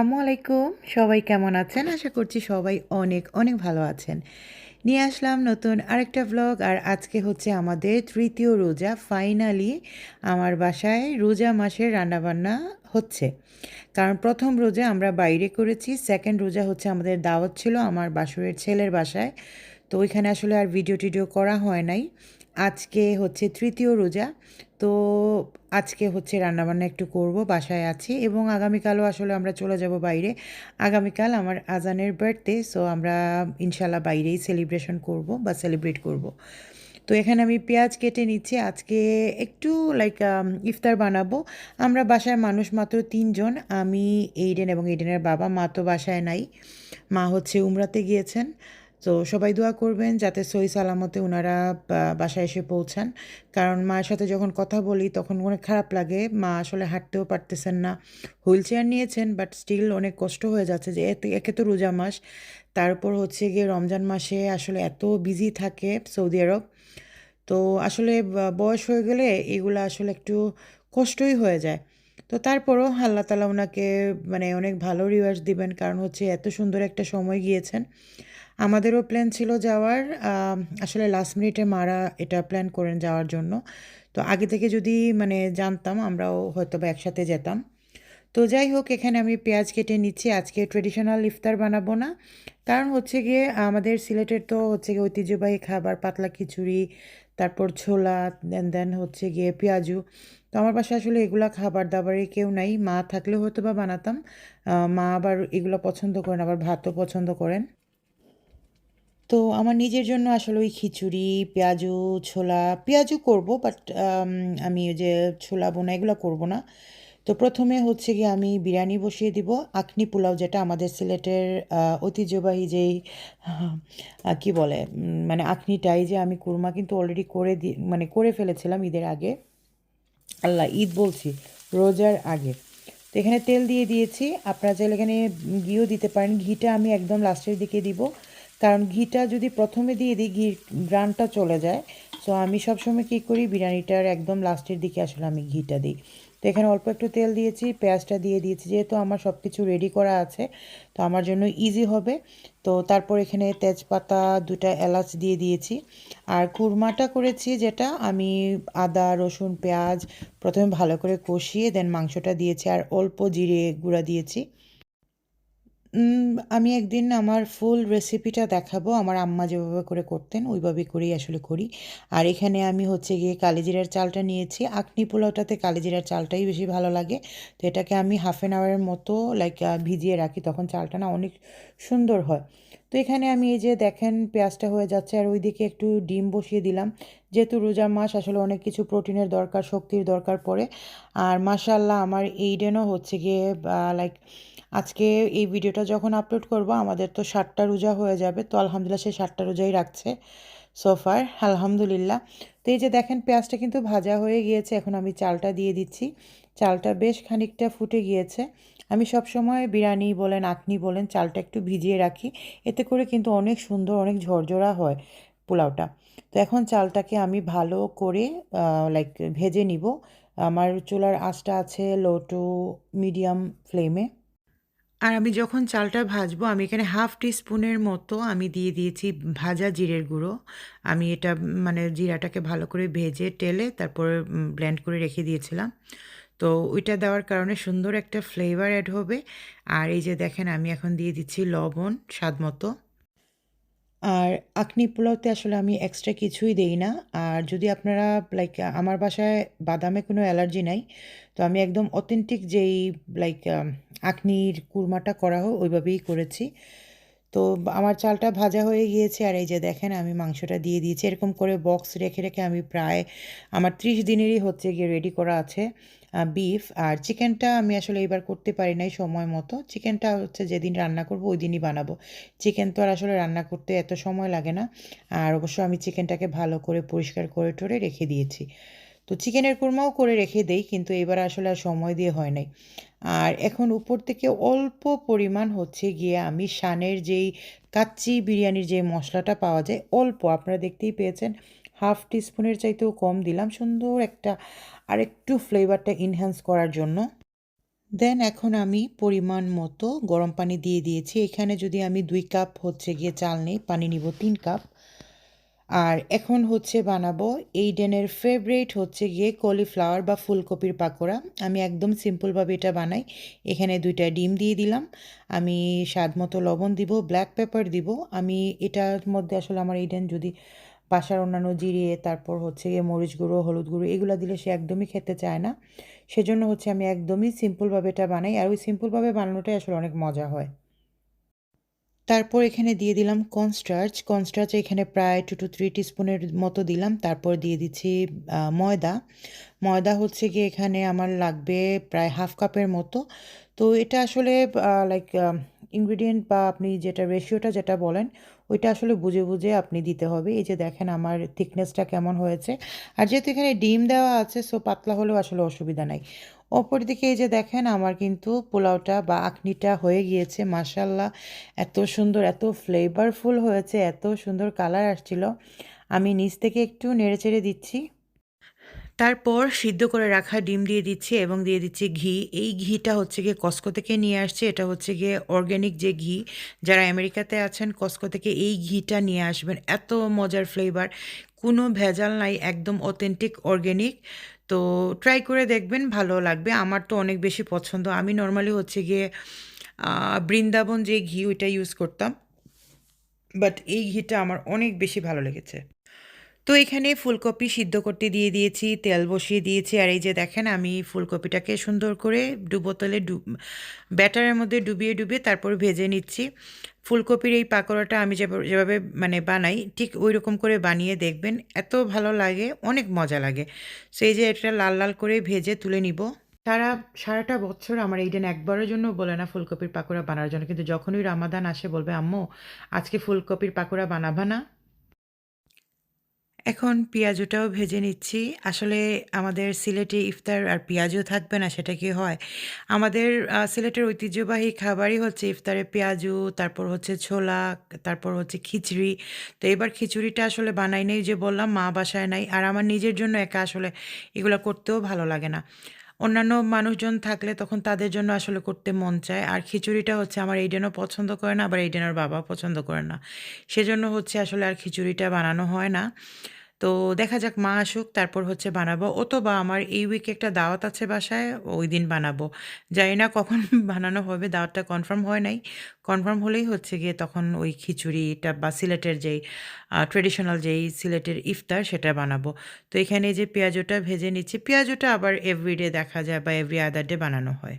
আসসালামু আলাইকুম। সবাই কেমন আছেন? আশা করছি সবাই অনেক অনেক ভালো আছেন। নিয়ে আসলাম নতুন আরেকটা ভ্লগ আর আজকে হচ্ছে আমাদের তৃতীয় রোজা। ফাইনালি আমার বাসায় রোজা মাসের রান্নাবান্না হচ্ছে। কারণ প্রথম রোজা আমরা বাইরে করেছি সেকেন্ড রোজা হচ্ছে আমাদের দাওয়াত ছিল আমার বাসুরের ছেলের বাসায়। তো ওইখানে আসলে আর ভিডিও টিডিও করা হয় নাই। আজকে হচ্ছে তৃতীয় রোজা। তো আজকে হচ্ছে রান্নাবান্না একটু করব, বাসায় আছি এবং আগামীকালও আসলে আমরা চলে যাব বাইরে। আগামীকাল আমার আজানের বার্থডে সো আমরা ইনশাল্লাহ বাইরেই সেলিব্রেশন করব বা সেলিব্রেট করব। তো এখানে আমি পেঁয়াজ কেটে নিচ্ছি, আজকে একটু লাইক ইফতার বানাবো। আমরা বাসায় মানুষ মাত্র তিনজন, আমি এইডেন এবং এইডেনের বাবা, মা তো বাসায় নাই, মা হচ্ছে উমরাতে গিয়েছেন। তো সবাই দোয়া করবেন যাতে সই সালামতে ওনারা বাসায় এসে পৌঁছান। কারণ মায়ের সাথে যখন কথা বলি, তখন অনেক খারাপ লাগে। মা আসলে হাঁটতেও পারতেছেন না। হুইল চেয়ার নিয়েছেন বাট স্টিল অনেক কষ্ট হয়ে যাচ্ছে যে একে তো রোজা মাস। তারপর হচ্ছে গিয়ে রমজান মাসে আসলে এত বিজি থাকে সৌদি আরব। তো আসলে বয়স হয়ে গেলে এগুলো আসলে একটু কষ্টই হয়ে যায়। তো তারপরও আল্লাহ তালা ওনাকে মানে অনেক ভালো রিওয়াজ দিবেন। কারণ হচ্ছে এত সুন্দর একটা সময় গিয়েছেন। আমাদেরও প্ল্যান ছিল যাওয়ার আসলে লাস্ট মিনিটে মারা এটা প্ল্যান করেন যাওয়ার জন্য। তো আগে থেকে যদি মানে জানতাম, আমরাও হয়তো বা একসাথে যেতাম। তো যাই হোক, এখানে আমি পেঁয়াজ কেটে নিচ্ছি। আজকে ট্রেডিশনাল ইফতার বানাবো না। কারণ হচ্ছে গিয়ে আমাদের সিলেটের তো হচ্ছে গিয়ে ঐতিহ্যবাহী খাবার, পাতলা খিচুড়ি, তারপর ছোলা দেন দেন হচ্ছে গিয়ে পেঁয়াজু। তো আমার পাশে আসলে এগুলা খাবার দাবারে কেউ নাই। মা থাকলে হয়তো বা বানাতাম মা আবার এগুলো পছন্দ করেন, আবার ভাতও পছন্দ করেন। তো আমার নিজের জন্য আসলে ওই খিচুড়ি, পেঁয়াজু, ছোলা, পেঁয়াজু করব বাট আমি ওই যে ছোলা বোনা এগুলো করব না। তো প্রথমে হচ্ছে গিয়ে আমি বিরিয়ানি বসিয়ে দিব, আখনি পোলাও যেটা আমাদের সিলেটের ঐতিহ্যবাহী যেই কি বলে মানে আখনিটাই যে আমি কুরমা কিন্তু অলরেডি করে দি মানে করে ফেলেছিলাম ঈদের আগে। আল্লাহ, ঈদ বলছি, রোজার আগে। তো এখানে তেল দিয়ে দিয়েছি, আপনারা চাইলে এখানে ঘিও দিতে পারেন, ঘিটা আমি একদম লাস্টের দিকে দিব। কারণ ঘিটা যদি প্রথমে দিয়ে দিই, ঘির গ্রানটা চলে যায়। সো আমি সবসময় কী করি, বিরিয়ানিটার একদম লাস্টের দিকে আসলে আমি ঘিটা দিই। তো এখানে অল্প একটু তেল দিয়েছি, পেঁয়াজটা দিয়ে দিয়েছি, যেহেতু আমার সব কিছু রেডি করা আছে, তো আমার জন্য ইজি হবে। তো তারপর এখানে তেজপাতা, দুটা এলাচ দিয়ে দিয়েছি। আর কুরমাটা করেছি যেটা, আমি আদা, রসুন, পেঁয়াজ প্রথমে ভালো করে কষিয়ে দেন মাংসটা দিয়েছি, আর অল্প জিরে গুঁড়া দিয়েছি। আমি একদিন আমার ফুল রেসিপিটা দেখাবো। আমার আম্মা যেভাবে করে করতেন, ওইভাবে করেই আসলে করি। আর এখানে আমি হচ্ছে গিয়ে কালিজিরার চালটা নিয়েছি। আকনি পোলাওটাতে কালিজিরার চালটাই বেশি ভালো লাগে। তো এটাকে আমি হাফ অ্যান আওয়ারের মতো লাইক ভিজিয়ে রাখি। তখন চালটা না অনেক সুন্দর হয়। তো এখানে আমি এই যে দেখেন, পেঁয়াজটা হয়ে যাচ্ছে আর ওইদিকে একটু ডিম বসিয়ে দিলাম। যেহেতু রোজা মাস, আসলে অনেক কিছু প্রোটিনের দরকার, শক্তির দরকার পড়ে। আর মাশাল্লাহ আমার এইডেনও হচ্ছে গিয়ে লাইক আজকে এই ভিডিওটা যখন আপলোড করব, আমাদের তো ষাটটা রোজা হয়ে যাবে, তো আলহামদুলিল্লাহ সেই ষাটটা রোজাই রাখছে সোফার আলহামদুলিল্লাহ। তো এই যে দেখেন, পেঁয়াজটা কিন্তু ভাজা হয়ে গিয়েছে, এখন আমি চালটা দিয়ে দিচ্ছি। চালটা বেশ খানিকটা ফুটে গিয়েছে। আমি সব সময় বিরিয়ানি বলেন আখনি বলেন, চালটা একটু ভিজিয়ে রাখি। এতে করে কিন্তু অনেক সুন্দর, অনেক ঝরঝরা হয় পোলাওটা। তো এখন চালটাকে আমি ভালো করে লাইক ভেজে নিব। আমার চুলার আঁচটা আছে লো টু মিডিয়াম ফ্লেমে আর আমি যখন চালটা ভাজবো, আমি এখানে হাফ টি স্পুনের মতো আমি দিয়ে দিয়েছি ভাজা জিরের গুঁড়ো। আমি এটা মানে জিরাটাকে ভালো করে ভেজে, টেলে তারপরে ব্লেন্ড করে রেখে দিয়েছিলাম। তো ওইটা দেওয়ার কারণে সুন্দর একটা ফ্লেভার অ্যাড হবে। আর এই যে দেখেন, আমি এখন দিয়ে দিচ্ছি লবণ স্বাদ মতো। আর আখনি পোলাওতে আসলে আমি এক্সট্রা কিছুই দেই না। আর যদি আপনারা লাইক আমার বাসায় বাদামে কোনো অ্যালার্জি নাই, তো আমি একদম অথেন্টিক যেই লাইক আখনির কুরমাটা করা হয়, ওইভাবেই করেছি। তো আমার চালটা ভাজা হয়ে গিয়েছে আর এই যে দেখেন আমি মাংসটা দিয়ে দিয়েছি। এরকম করে বক্স রেখে রেখে আমি প্রায় আমার ত্রিশ দিনেরই হচ্ছে গিয়ে রেডি করা আছে বিফ আর চিকেনটা আমি আসলে এবার করতে পারি নাই সময় মতো। চিকেনটা হচ্ছে যেদিন রান্না করব ওই দিনই বানাবো। চিকেন তো আর আসলে রান্না করতে এত সময় লাগে না। আর অবশ্য আমি চিকেনটাকে ভালো করে পরিষ্কার করে টরে রেখে দিয়েছি। তো চিকেনের কুরমাও করে রেখে দেই, কিন্তু এবার আসলে আর সময় দিয়ে হয় নাই। আর এখন উপর থেকে অল্প পরিমাণ হচ্ছে গিয়ে আমি শানের যেই কাচ্চি বিরিয়ানির যে মশলাটা পাওয়া যায়, অল্প, আপনারা দেখতেই পেয়েছেন, হাফ টিস্পুনের চাইতেও কম দিলাম, সুন্দর একটা আর একটু ফ্লেভারটা ইনহ্যান্স করার জন্য। দেন এখন আমি পরিমাণ মতো গরম পানি দিয়ে দিয়েছি, এখানে যদি আমি দুই কাপ হচ্ছে গিয়ে চাল নেই, পানি নিব তিন কাপ। আর এখন হচ্ছে বানাবো এই ডেনের ফেভারিট হচ্ছে গিয়ে কলিফ্লাওয়ার বা ফুলকপির পাকোড়া। আমি একদম সিম্পলভাবে এটা বানাই। এখানে দুইটা ডিম দিয়ে দিলাম। আমি স্বাদ মতো লবণ দিব ব্ল্যাক পেপার দিব। আমি এটার মধ্যে আসলে আমার এই ডেন যদি বাসার অন্যান্য জিরে, তারপর হচ্ছে গিয়ে মরিচ গুঁড়ো, হলুদ গুঁড়ো, এগুলো দিলে সে একদমই খেতে চায় না। সেজন্য হচ্ছে আমি একদমই সিম্পলভাবে এটা বানাই। আর ওই সিম্পলভাবে বানানোটাই আসলে অনেক মজা হয়। তারপর এখানে দিয়ে দিলাম কনস্টার্চ কর্নস্টার্চ এখানে প্রায় টু টু থ্রি টিস্পুনের মতো দিলাম। তারপর দিয়ে দিচ্ছি ময়দা। ময়দা হচ্ছে গিয়ে এখানে আমার লাগবে প্রায় হাফ কাপের মতো। তো এটা আসলে লাইক ইনগ্রিডিয়েন্ট বা আপনি যেটা রেশিওটা যেটা বলেন, ওইটা আসলে বুঝে বুঝে আপনি দিতে হবে। এই যে দেখেন আমার থিকনেসটা কেমন হয়েছে। আর যেহেতু এখানে ডিম দেওয়া আছে সো পাতলা হলেও আসলে অসুবিধা নাই। অপরদিকে এই যে দেখেন, আমার কিন্তু পোলাওটা বা আখনিটা হয়ে গিয়েছে মাসাল্লাহ এত সুন্দর, এত ফ্লেভারফুল হয়েছে, এত সুন্দর কালার আসছিল। আমি নিচ থেকে একটু নেড়ে নেড়েচেড়ে দিচ্ছি। তারপর সিদ্ধ করে রাখা ডিম দিয়ে দিচ্ছি এবং দিয়ে দিচ্ছি ঘি। এই ঘিটা হচ্ছে গিয়ে কস্কো থেকে নিয়ে আসছে। এটা হচ্ছে গিয়ে অর্গ্যানিক যে ঘি, যারা আমেরিকাতে আছেন কস্কো থেকে এই ঘিটা নিয়ে আসবেন। এত মজার ফ্লেভার কোনো ভেজাল নাই, একদম অথেন্টিক অর্গ্যানিক তো ট্রাই করে দেখবেন, ভালো লাগবে। আমার তো অনেক বেশি পছন্দ। আমি নর্মালি হচ্ছে গিয়ে বৃন্দাবন যে ঘি ওইটা ইউজ করতাম বাট এই ঘিটা আমার অনেক বেশি ভালো লেগেছে। তো এখানে ফুলকপি সিদ্ধ করতে দিয়ে দিয়েছি, তেল বসিয়ে দিয়েছি। আর এই যে দেখেন, আমি ফুলকপিটাকে সুন্দর করে ডুবো তেলে ডুব ব্যাটারের মধ্যে ডুবিয়ে ডুবিয়ে তারপর ভেজে নিচ্ছি। ফুলকপির এই পাকোড়াটা আমি যেভাবে মানে বানাই, ঠিক ওই রকম করে বানিয়ে দেখবেন, এত ভালো লাগে, অনেক মজা লাগে। সেই যে এটা লাল লাল করে ভেজে তুলে নিব। সারা, সারাটা বছর আমার এইডেন একবারের জন্য বলে না ফুলকপির পাকোড়া বানানোর জন্য, কিন্তু যখনই রামাদান আসে বলবে, আম্মু, আজকে ফুলকপির পাকোড়া বানাবা না? এখন পেঁয়াজুটাও ভেজে নিচ্ছি। আসলে আমাদের সিলেটে ইফতার আর পেঁয়াজও থাকবে না, সেটা কি হয়? আমাদের সিলেটের ঐতিহ্যবাহী খাবারই হচ্ছে ইফতারে পেঁয়াজু, তারপর হচ্ছে ছোলা, তারপর হচ্ছে খিচুড়ি। তো এবার খিচুড়িটা আসলে বানাই নেই যে বললাম, মা বাসায় নাই। আর আমার নিজের জন্য একা আসলে এগুলো করতেও ভালো লাগে না। অন্যান্য মানুষজন থাকলে তখন তাদের জন্য আসলে করতে মন চায়। আর খিচুড়িটা হচ্ছে আমার এইডেনও পছন্দ করে না, আবার এইডেনের বাবা পছন্দ করে না। সেজন্য হচ্ছে আসলে আর খিচুড়িটা বানানো হয় না। তো দেখা যাক মা আসুক, তারপর হচ্ছে বানাবো। অথবা আমার এই উইকে একটা দাওয়াত আছে বাসায়, ওই দিন বানাবো। জানি না কখন বানানো হবে, দাওয়াতটা কনফার্ম হয় নাই। কনফার্ম হলেই হচ্ছে গিয়ে তখন ওই খিচুড়িটা বা সিলেটের যেই ট্রেডিশনাল যেই সিলেটের ইফতার সেটা বানাবো। তো এখানে যে পেঁয়াজটা ভেজে নিচ্ছি, পেঁয়াজটা আবার এভরিডে দেখা যায় বা এভরি আদার ডে বানানো হয়।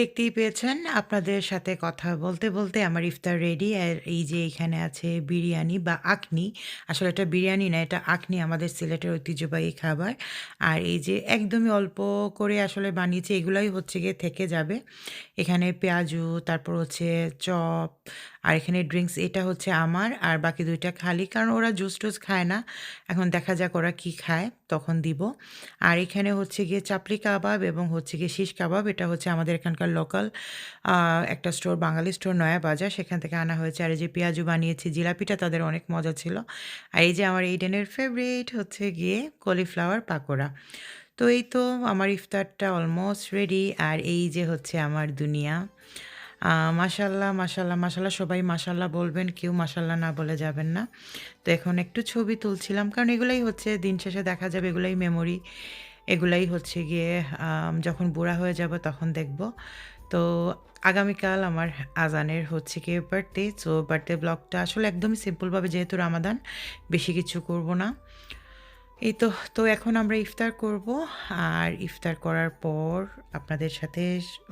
দেখতেই পেয়েছেন আপনাদের সাথে কথা বলতে, বলতে আমার ইফতার রেডি। আর এই যে এখানে আছে বিরিয়ানি বা আখনি। আসলে এটা বিরিয়ানি না, এটা আখনি আমাদের সিলেটের ঐতিহ্যবাহী খাবার। আর এই যে একদমই অল্প করে আসলে বানিয়েছে এগুলাই হচ্ছে গিয়ে থেকে যাবে। এখানে পেঁয়াজু, তারপর হচ্ছে চপ আর এখানে ড্রিঙ্কস এটা হচ্ছে আমার আর বাকি দুইটা খালি। কারণ ওরা জুস-টুস খায় না। এখন দেখা যাক ওরা কি খায়, তখন দিব। আর এখানে হচ্ছে গিয়ে চাপড়ি কাবাব এবং হচ্ছে গিয়ে শিশ কাবাব। এটা হচ্ছে আমাদের এখানকার লোকাল একটা স্টোর বাঙালি স্টোর নয়া বাজার। সেখান থেকে আনা হয়েছে। আর এই যে পেঁয়াজু বানিয়েছি, জিলাপিটা তাদের অনেক মজা ছিল। আর এই যে আমার এইডেনের ফেভারিট হচ্ছে গিয়ে কলিফ্লাওয়ার পাকোড়া। তো এই তো আমার ইফতারটা অলমোস্ট রেডি আর এই যে হচ্ছে আমার দুনিয়া মাশাল্লাহ মাশাল্লাহ মাশাল্লাহ, সবাই মাশাল্লাহ বলবেন, কেউ মাশাল্লাহ না বলে যাবেন না। তো এখন একটু ছবি তুলছিলাম, কারণ এগুলাই হচ্ছে, দিন শেষে দেখা যাবে, এগুলাই মেমোরি এগুলাই হচ্ছে গিয়ে যখন বুড়া হয়ে যাব তখন দেখব। তো আগামীকাল আমার আজানের হচ্ছে কি বার্থডে সো বার্থডে ব্লগটা আসলে একদমই সিম্পলভাবে যেহেতু রামাদান বেশি কিছু করব না। এই তো তো এখন আমরা ইফতার করব। আর ইফতার করার পর আপনাদের সাথে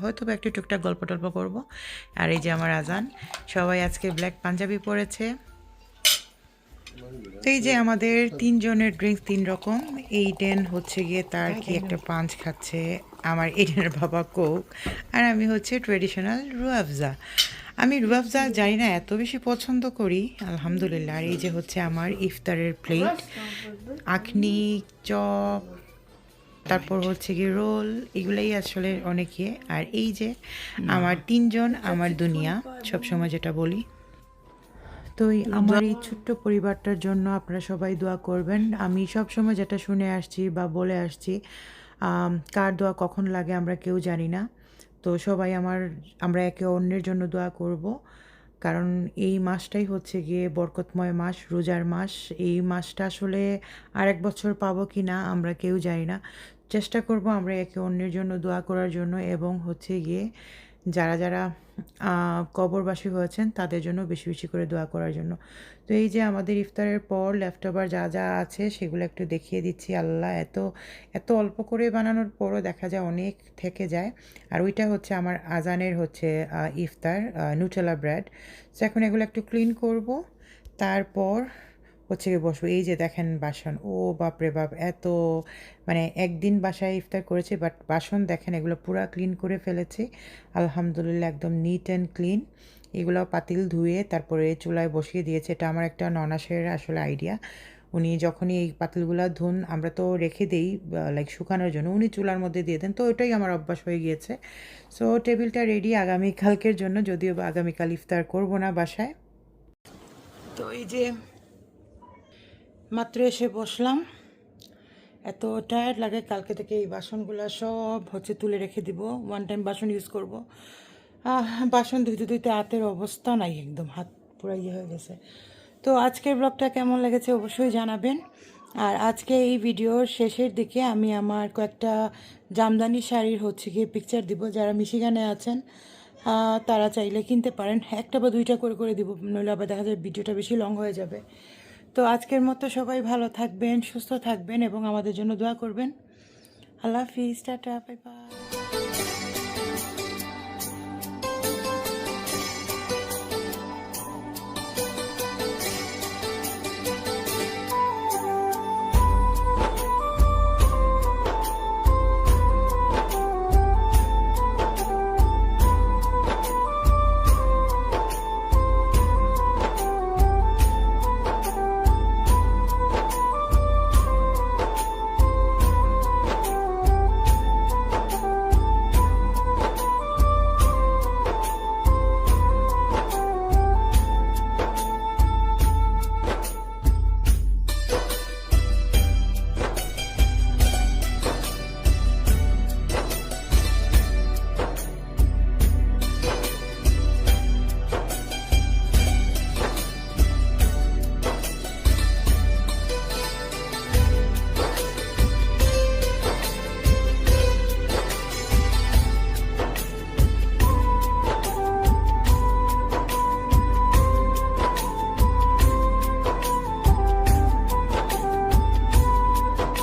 হয়তো একটু টুকটাক গল্প টল্প করব। আর এই যে আমার আজান সবাই আজকে ব্ল্যাক পাঞ্জাবি পরেছে। তো এই যে আমাদের তিনজনের ড্রিঙ্কস তিন রকম এইডেন হচ্ছে গিয়ে তার কি একটা পাঞ্চ খাচ্ছে আমার এইডেনের বাবা কোক আর আমি হচ্ছে ট্রেডিশনাল রুয়াফজা। আমি রুয়াফজা জানি না এত বেশি পছন্দ করি, আলহামদুলিল্লাহ। আর এই যে হচ্ছে আমার ইফতারের প্লেট আখনি, চপ, তারপর হচ্ছে কি রোল, এগুলাই আসলে অনেকে। আর এই যে আমার তিনজন আমার দুনিয়া, সবসময় যেটা বলি। তো আমার এই ছোট্ট পরিবারটার জন্য আপনারা সবাই দোয়া করবেন। আমি সব সময় যেটা শুনে আসছি বা বলে আসছি কার দোয়া কখন লাগে আমরা কেউ জানি না। তো সবাই আমার, আমরা একে অন্যের জন্য দোয়া করব। কারণ এই মাসটাই হচ্ছে গিয়ে বরকতময় মাস, রোজার মাস। এই মাসটা আসলে আর এক বছর পাব কি না আমরা কেউ জানি না। চেষ্টা করব আমরা একে অন্যের জন্য দোয়া করার জন্য এবং হচ্ছে গিয়ে যারা যারা কবরবাসী হয়েছেন, তাদের জন্য বেশি বেশি করে দোয়া করার জন্য। তো এই যে আমাদের ইফতারের পর লেফট ওভার যা যা আছে, সেগুলো একটু দেখিয়ে দিচ্ছি। আল্লাহ এত এত অল্প করে বানানোর পরও দেখা যায় অনেক থেকে যায়। আর ওইটা হচ্ছে আমার আজানের হচ্ছে ইফতার নিউটেলা ব্রেড তো এখন এগুলো একটু ক্লিন করব। তারপর হচ্ছে গিয়ে বসবো। এই যে দেখেন বাসন, ও বাপরে বাপ, এত মানে একদিন বাসায় ইফতার করেছি, বাট বাসন দেখেন এগুলো পুরা ক্লিন করে ফেলেছি। আলহামদুলিল্লাহ একদম নিট অ্যান্ড ক্লিন এগুলো পাতিল ধুয়ে তারপরে চুলায় বসিয়ে দিয়েছে। এটা আমার একটা ননাসের আসলে আইডিয়া উনি যখনই এই পাতিলগুলো ধুন, আমরা তো রেখে দিই লাইক শুকানোর জন্য। উনি চুলার মধ্যে দিয়ে দেন, তো ওইটাই আমার অভ্যাস হয়ে গিয়েছে। সো টেবিলটা রেডি আগামীকালকের জন্য, যদিও আগামীকাল ইফতার করব না বাসায়। তো এই যে মাত্র এসে বসলাম। এত টায়ার্ড লাগে, কালকে থেকে এই বাসনগুলো সব হচ্ছে তুলে রেখে দিব। ওয়ান টাইম বাসন ইউজ করব। বাসন ধুইতে ধুইতে হাতের অবস্থা নাই একদম, হাত পুরো ইয়ে হয়ে গেছে। তো আজকের ব্লগটা কেমন লেগেছে অবশ্যই জানাবেন। আর আজকে এই ভিডিওর শেষের দিকে আমি আমার কয়েকটা জামদানি শাড়ির হচ্ছে গিয়ে পিকচার দিব। যারা মিশিগানে আছেন তারা চাইলে কিনতে পারেন। একটা বা দুইটা করে করে দিব, নইলে আবার দেখা যায় ভিডিওটা বেশি লং হয়ে যাবে। তো আজকের মতো সবাই ভালো থাকবেন, সুস্থ থাকবেন এবং আমাদের জন্য দোয়া করবেন। আল্লাহ হাফিজ, টাটা বাই বাই